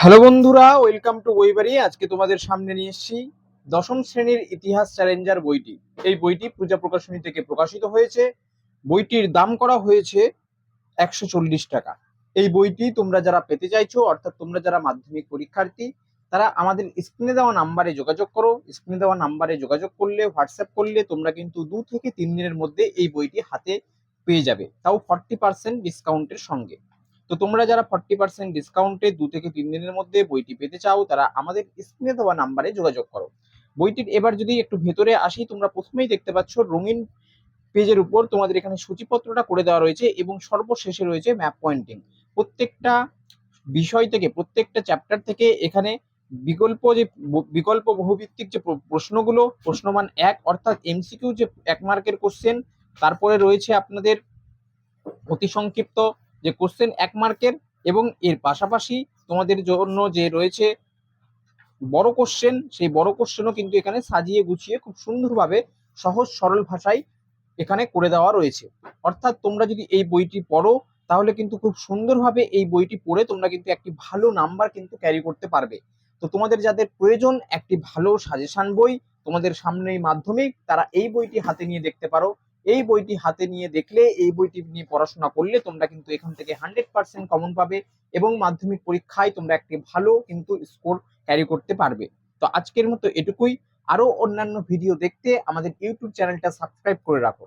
Hello বন্ধুরা, welcome to বইবাড়ি। আজকে তোমাদের সামনে নিয়ে এসেছি দশম শ্রেণির ইতিহাস চ্যালেঞ্জার বইটি। এই বইটি পূজা প্রকাশনী থেকে প্রকাশিত হয়েছে। বইটির দাম করা হয়েছে একশো চল্লিশ টাকা। এই বইটি তোমরা যারা পেতে চাইছো, অর্থাৎ তোমরা যারা মাধ্যমিক পরীক্ষার্থী, তারা আমাদের স্ক্রিনে দেওয়া নাম্বারে যোগাযোগ করো। স্ক্রিনে দেওয়া নাম্বারে যোগাযোগ করলে, হোয়াটসঅ্যাপ করলে তোমরা কিন্তু দু থেকে তিন দিনের মধ্যে এই বইটি হাতে পেয়ে যাবে। তাও ফর্টি পার্সেন্ট ডিসকাউন্টের সঙ্গে। তো তোমরা যারা ফর্টি পার্সেন্ট ডিসকাউন্টে দু থেকে তিন দিনের মধ্যে বইটি পেতে চাও, তারা আমাদের স্ক্রিনে দেওয়া নাম্বারে যোগাযোগ করো। বইটির এবার যদি একটু ভেতরে আসি, তোমরা প্রথমেই দেখতে পাচ্ছ রঙিন পেজের উপর তোমাদের এখানে সূচিপত্রটা করে দেওয়া রয়েছে এবং সর্বশেষে রয়েছে ম্যাপ পয়েন্টিং প্রত্যেকটা বিষয় থেকে, প্রত্যেকটা চ্যাপ্টার থেকে এখানে বিকল্প যে, বিকল্প বহুভিত্তিক যে প্রশ্নগুলো, প্রশ্নমান এক, অর্থাৎ এমসিকিউ যে এক মার্কের কোশ্চেন তারপরে রয়েছে আপনাদের অতি সংক্ষিপ্ত যে কোশ্চেন এক মার্কের এবং এর পাশাপাশি তোমাদের জন্য যে রয়েছে বড় কোশ্চেন সেই বড় কোশ্চেনও কিন্তু এখানে সাজিয়ে গুছিয়ে খুব সুন্দরভাবে সহজ সরল ভাষায় এখানে করে দেওয়া রয়েছে। অর্থাৎ তোমরা যদি এই বইটি পড়ো, তাহলে কিন্তু খুব সুন্দরভাবে এই বইটি পড়ে তোমরা কিন্তু একটি ভালো নাম্বার কিন্তু ক্যারি করতে পারবে। তো তোমাদের যাদের প্রয়োজন, একটি ভালো সাজেশন বই তোমাদের সামনেই মাধ্যমিক, তারা এই বইটি হাতে নিয়ে দেখতে পারো। এই বইটি হাতে নিয়ে দেখলে, এই বইটি নিয়ে পড়াশোনা করলে তোমরা কিন্তু এখান থেকে হান্ড্রেড পার্সেন্ট কমন পাবে এবং মাধ্যমিক পরীক্ষায় তোমরা একটি ভালো কিন্তু স্কোর ক্যারি করতে পারবে। তো আজকের মতো এটুকুই। আরও অন্যান্য ভিডিও দেখতে আমাদের ইউটিউব চ্যানেলটা সাবস্ক্রাইব করে রাখো।